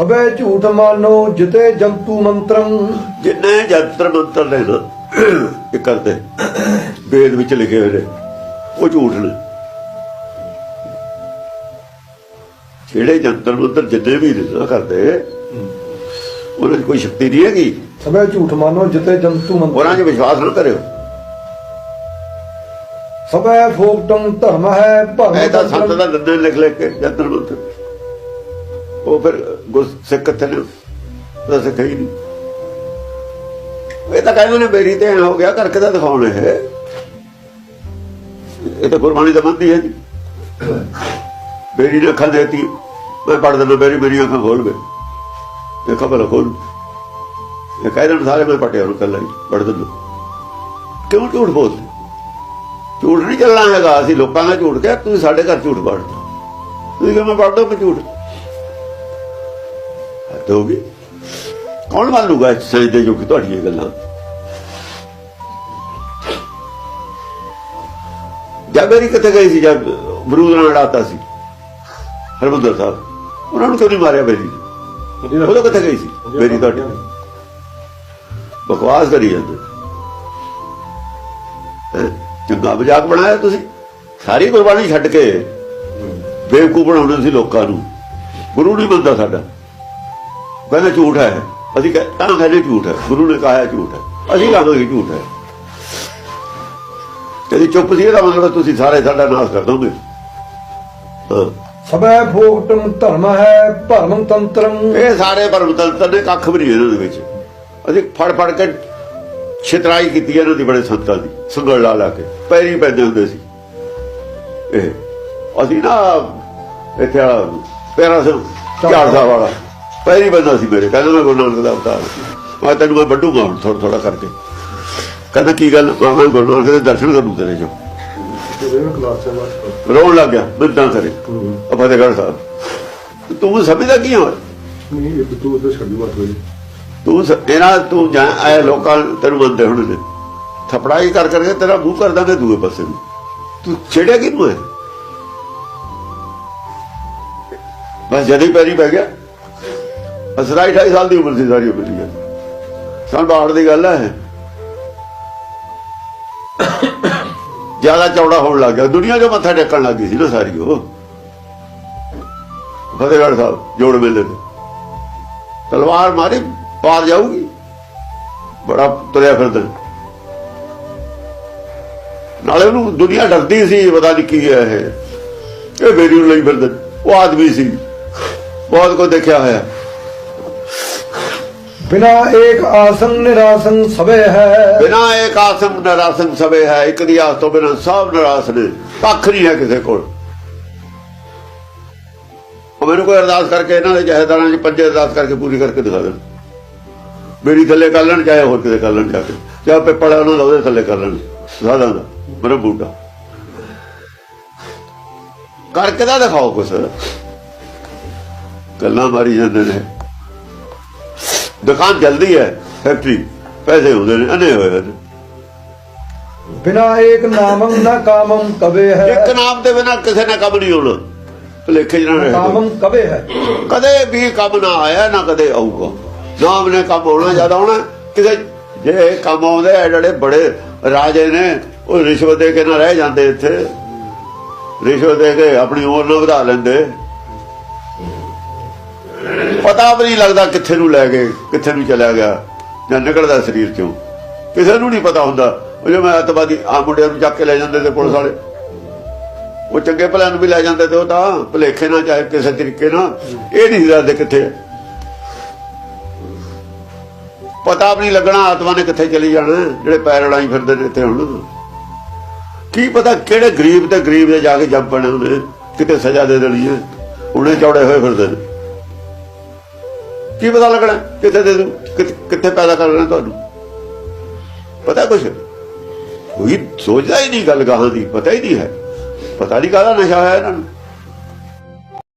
ਸਭੈ ਝੂਠ ਮਾਨੋ ਜਿਤੇ ਜੰਤੂ ਮੰਤਰੰ। ਜਿੰਨੇ ਜੰਤਰ ਮੰਤਰ ਨੇ ਨਾ ਇਹ ਕਰਦੇ। ਵੇਦ ਵਿੱਚ ਲਿਖੇ ਹੋਏ ਨੇ। ਉਹ ਝੂਠ ਨੇ। ਜਿਹੜੇ ਜੰਤਰ ਮੰਤਰ ਜਿੰਨੇ ਵੀ ਨੇ ਕਰਦੇ ਉਹਨਾਂ 'ਚ ਕੋਈ ਸ਼ਕਤੀ ਨਹੀਂ ਹੈਗੀ। ਸਭੈ ਝੂਠ ਮਾਨੋ ਜਿਤੇ ਜੰਤੂ ਉਹਨਾਂ ਮੰਤਰੰ 'ਚ ਵਿਸ਼ਵਾਸ ਨਾ ਕਰਿਓ। ਸਭੈ ਫੋਕਟੰ ਧਰਮ ਹੈ ਭਰਮ ਇਹ ਤਾਂ ਸੰਤ। ਦਾ ਦੰਦੇ ਲਿਖ ਲਿਖ ਕੇ ਜੰਤਰ ਮੰਤਰ। ਉਹ ਫਿਰ ਗੁਰ ਸਿੱਖ ਕਿੱਥੇ ਨੇ ਉਹ ਸਿੱਖ ਹੀ ਨਹੀਂ। ਇਹ ਤਾਂ ਕਹਿੰਦੇ ਨੇ ਮੇਰੀ ਤੇ ਹੋ ਗਿਆ, ਕਰਕੇ ਤਾਂ ਦਿਖਾਉਣ ਇਹ। ਇਹ ਤਾਂ ਗੁਰਬਾਣੀ ਦਾ ਬੰਦੀ ਹੈ ਜੀ। ਮੇਰੀ ਅੱਖਾਂ ਦੇਤੀ ਮੈਂ ਪੜ ਦਿੰਦਾ, ਮੇਰੀ ਮੇਰੀ ਅੱਖਾਂ ਖੋਲ ਗਏ। ਦੇਖੋ ਭਲਾ ਖੋਲ। ਇਹ ਕਹਿੰਦੇ ਨੇ ਸਾਰੇ ਮੈਂ ਪਟਿਆ ਨੂੰ ਕੱਲਾ ਹੀ ਪੜ ਦਿੰਦਾ। ਕਿਉਂ ਝੂਠ ਬੋਲਦੇ? ਝੂਠ ਨਹੀਂ ਚੱਲਣਾ ਹੈਗਾ, ਅਸੀਂ ਲੋਕਾਂ ਦਾ ਝੂਠ ਕਿਹਾ, ਤੁਸੀਂ ਸਾਡੇ ਘਰ ਝੂਠ ਪੜ ਤੁਸੀਂ ਕਿਵੇਂ ਪੜਦੇ ਮੈਂ ਝੂਠ? ਹੱਦ ਕੌਣ ਮੰਨ ਲੂਗਾ ਸਜਦੇ ਜੋ ਕਿ ਤੁਹਾਡੀ ਇਹ ਗੱਲਾਂ? ਜਗਰੀ ਕਿੱਥੇ ਗਈ ਸੀ? ਜਦ ਬਰੂਦ ਨਾਲ ਲੜਾਤਾ ਸੀ। ਹਰਮੰਦਰ ਸਾਹਿਬ। ਉਹਨਾਂ ਨੂੰ ਕਿਉਂ ਨਹੀਂ ਮਾਰਿਆ ਬੇਰੀ? ਉਹ ਕਿੱਥੇ ਗਈ ਸੀ? ਬੇਰੀ ਤੁਹਾਡੀ। ਬਕਵਾਸ ਕਰੀ ਜਾਂਦੇ। ਚੰਗਾ ਮਜ਼ਾਕ ਬਣਾਇਆ ਤੁਸੀਂ। ਸਾਰੀ ਗੁਰਬਾਣੀ ਛੱਡ ਕੇ ਬੇਵਕੂਫ ਬਣਾਉਣੇ ਸੀ ਲੋਕਾਂ ਨੂੰ। ਗੁਰੂ ਨਹੀਂ ਬੰਦਾ ਸਾਡਾ। ਕਹਿੰਦਾ ਝੂਠ ਹੈ। ਅਸੀਂ ਕਹ- ਤਾਂ ਕਹਿੰਦੇ ਝੂਠ ਹੈ। ਗੁਰੂ ਨੇ ਕਹਾ ਝੂਠ ਹੈ। ਅਸੀਂ ਕਹਾਂਗੇ ਝੂਠ ਹੈ। ਤੇਰੀ ਚੁੱਪ ਸੀ ਇਹਦਾ ਮਤਲਬ ਤੁਸੀਂ ਸਾਰੇ ਸਾਡਾ ਨਾਸ਼ ਕਰ ਦੋਗੇ। ਸਭੈ ਫੋਕਟੰ ਧਰਮ ਹੈ ਭਰਮ ਤੰਤਰੰ। ਇਹ ਸਾਰੇ ਪਰਮਤੰਤਰ ਨੇ ਕੱਖ ਵੀ ਨਹੀਂ ਇਹਨਾਂ ਦੇ ਵਿੱਚ। ਅਸੀਂ ਫੜ ਫੜ ਕੇ ਛਿਤਰਾਈ ਕੀਤੀ ਇਹਨਾਂ ਦੀ ਬੜੇ ਸੰਤਾਂ ਦੀ ਸੰਗਲ ਲਾ ਲਾ ਕੇ। ਪੈਰੀ ਪੈਂਦੇ ਹੁੰਦੇ ਸੀ। ਇਹ ਅਸੀਂ ਨਾ ਇੱਥੇ ਪੈਰਾ ਸਿੰਘ ਝਾੜਦਾ ਵਾਲਾ। ਪੈਰੀ ਬੰਦਾ ਸੀ ਮੇਰੇ ਕਹਿੰਦਾ ਮੈਂ ਗੁਰੂ ਨਾਨਕ ਦਾ ਅਵਤਾਰ। ਮੈਂ ਤੈਨੂੰ ਮੈਂ ਵੱਡੂਗਾ ਹੁਣ ਥੋੜਾ ਥੋੜਾ ਕਰਕੇ। ਕਹਿੰਦਾ ਕੀ ਗੱਲ ਮੈਂ ਗੁਰੂ ਨਾਨਕ ਦੇ ਦਰਸ਼ਨ ਕਰੂ ਤੇਰੇ ਜੋ ਰੋਣ ਲੱਗ ਗਿਆ ਬਿੰਦਾਂ ਕਰੇ। ਫਤਿਹਗੜ੍ਹ ਸਾਹਿਬ। ਤੂੰ ਸਮਝਦਾ ਕੀ ਹੋ ਤੂੰ ਸ- ਇਹਨਾਂ ਤੂੰ ਜਾਂ ਆਏ ਲੋਕਾਂ ਤੈਨੂੰ ਬੰਦੇ ਹੁਣ ਨੇ ਥਪੜਾਈ ਕਰ ਕਰਕੇ ਤੇਰਾ ਮੂੰਹ ਕਰ ਦਾਂਗੇ ਦੂਏ ਪਾਸੇ ਨੂੰ। ਤੂੰ ਛੇੜਿਆ ਕਿਹਨੂੰ ਹੈ ਬਸ ਜਦ ਹੀ ਪੈਰੀ ਪੈ ਗਿਆ। ਅਸਰਾ 28 ਸਾਲ ਦੀ ਉਮਰ ਸੀ, ਸਾਰੀ ਉਮਰ ਦੀ ਸਾਲ ਬਾਹਰ ਦੀ ਗੱਲ ਹੈ ਜ਼ਿਆਦਾ ਚੌੜਾ ਹੋਣ ਲੱਗ ਗਿਆ। ਦੁਨੀਆ ਜੋ ਮੱਥਾ ਟੇਕਣ ਲੱਗੀ ਸੀ ਨਾ ਸਾਰੀ ਉਹ। ਫਤਿਹਗੜ੍ਹ ਸਾਹਿਬ, ਜੋੜ ਮੇਲੇ ਤੇ। ਤਲਵਾਰ ਮਾਰੀ, ਪਾਰ ਜਾਊਗੀ। ਬੜਾ ਤੁਰਿਆ ਫਿਰਦਾ। ਨਾਲੇ ਉਹਨੂੰ ਦੁਨੀਆ ਡਰਦੀ ਸੀ, ਪਤਾ ਨਹੀਂ ਕੀ ਹੈ ਇਹ। ਇਹ ਬੇਰੀ ਨੂੰ ਲਈ ਫਿਰਦਾ। ਉਹ ਆਦਮੀ ਸੀ। ਬਹੁਤ ਕੋ ਦੇਖਿਆ ਹੋਇਆ। ਬਿਨਾ ਏਕ ਆਸਨ ਨਿਰਾਸਨ ਸਭੈ ਹੈ। ਬਿਨਾ ਇੱਕ ਆਸਮ ਨਰਾਸਨ ਸਵੇ ਹੈ। ਇੱਕ ਦੀ ਆਸ ਤੋਂ ਬਿਨਾ ਸਭ ਨਿਰਾਸ਼ ਨੇ ਕੱਖ ਨਹੀਂ ਹੈ ਕਿਸੇ ਕੋਲ। ਉਹ ਮੈਨੂੰ ਕੋਈ ਅਰਦਾਸ ਕਰਕੇ ਇਹਨਾਂ ਦੇ ਜਹੇਦਾਰਾਂ 'ਚ ਪੰਜੇ ਅਰਦਾਸ ਕਰਕੇ ਪੂਰੀ ਕਰਕੇ ਦਿਖਾ ਦੇਣ। ਮੇਰੀ ਥੱਲੇ ਕਰ ਲੈਣ, ਚਾਹੇ ਹੋਰ ਕਿਤੇ ਕਰ ਲੈਣ ਜਾ ਕੇ। ਚਾਹੇ ਪਿੱਪਲ ਉਹਨਾਂ ਦਾ ਉਹਦੇ ਥੱਲੇ ਕਰ ਲੈਣ। ਸਾਦਾ ਦਾ ਮੇਰਾ ਬੂਟਾ। ਕਰਕੇ ਤਾਂ ਦਿਖਾਓ ਕੁਛ। ਗੱਲਾਂ ਮਾਰੀ ਜਾਂਦੇ ਨੇ। ਦੁਕਾਨ ਚੱਲਦੀ ਹੈ ਫੈਕਟਰੀ ਪੈਸੇ ਹੁੰਦੇ ਨੇ ਅਨੇ ਹੋਏ ਨੇ ਬਿਨਾ ਏਕ ਨਾਮੰ ਨਾ ਕਾਮੰ ਕਬੇ ਹੈ। ਇੱਕ ਨਾਮ ਦੇ ਬਿਨਾ ਕਿਸੇ ਨੇ ਕੰਮ ਨਹੀਂ ਹੋਣਾ। ਭਲੇਖੇ ਜਣਾ ਰਹੇ ਕਾਮੰ ਕਬੇ ਹੈ। ਕਦੇ ਵੀ ਕੰਮ ਨਾ ਆਇਆ ਨਾ ਕਦੇ ਆਊਗਾ। ਨਾਮ ਨੇ ਕੰਮ ਹੋਣਾ ਜ਼ਿਆਦਾ ਹੋਣਾ ਕਿਸੇ ਜੇ ਕੰਮ ਆਉਂਦੇ ਆ ਜਿਹੜੇ ਬੜੇ ਰਾਜੇ ਨੇ ਉਹ ਰਿਸ਼ਵਤ ਦੇ ਕੇ ਨਾ ਰਹਿ ਜਾਂਦੇ ਇੱਥੇ। ਰਿਸ਼ਵਤ ਦੇ ਕੇ ਆਪਣੀ ਉਮਰ ਨਾ ਵਧਾ ਲੈਂਦੇ। ਪਤਾ ਵੀ ਨਹੀਂ ਲੱਗਦਾ ਕਿੱਥੇ ਨੂੰ ਲੈ ਗਏ, ਕਿੱਥੇ ਨੂੰ ਚਲਾ ਗਿਆ, ਜਾਂ ਨਿਕਲਦਾ ਸਰੀਰ ਚੋਂ ਕਿਸੇ ਨੂੰ ਨਹੀਂ ਪਤਾ ਹੁੰਦਾ। ਉਹ ਜਿਵੇਂ ਅੱਤਵਾਦੀ ਆ ਮੁੰਡਿਆਂ ਨੂੰ ਚੱਕ ਕੇ ਲੈ ਜਾਂਦੇ ਤੇ ਪੁਲਿਸ ਵਾਲੇ। ਉਹ ਚੰਗੇ ਭਲਿਆਂ ਨੂੰ ਵੀ ਲੈ ਜਾਂਦੇ ਤੇ ਉਹ ਤਾਂ ਭਲੇਖੇ ਨਾਲ ਚਾਹੇ ਕਿਸੇ ਤਰੀਕੇ ਨਾਲ। ਇਹ ਨਹੀਂ ਦੱਸਦੇ ਕਿੱਥੇ। ਹੈ। ਪਤਾ ਵੀ ਨਹੀਂ ਲੱਗਣਾ ਆਤਮਾ ਨੇ ਕਿੱਥੇ ਚਲੀ ਜਾਣਾ, ਜਿਹੜੇ ਪੈਰ ਅੜਾਈ ਫਿਰਦੇ ਨੇ ਇੱਥੇ ਹੁਣ। ਕੀ ਪਤਾ ਕਿਹੜੇ ਗਰੀਬ ਤੇ ਗਰੀਬ ਦੇ ਜਾ ਕੇ ਜੰਮ ਪਣੇ ਉਹਨੇ, ਕਿਤੇ ਸਜ਼ਾ ਦੇ ਦੇਣੀ ਹੈ। ਉਹਨੇ ਚੌੜੇ ਹੋਏ ਫਿਰਦੇ ਨੇ। ਕੀ ਪਤਾ ਲੱਗਣਾ? ਕਿੱਥੇ ਦੇ ਕਿੱਥੇ ਕਿੱਥੇ ਪੈਦਾ ਕਰਨਾ ਤੁਹਾਨੂੰ? ਪਤਾ ਕੁਛ? ਕੋਈ ਸੋਚਦਾ ਹੀ ਨਹੀਂ ਗੱਲ ਗਾਹਾਂ ਦੀ, ਪਤਾ ਹੀ ਨਹੀਂ ਹੈ। ਪਤਾ ਨਹੀਂ ਕਾਹਦਾ ਨਸ਼ਾ ਹੈ ਇਹਨਾਂ ਨੂੰ।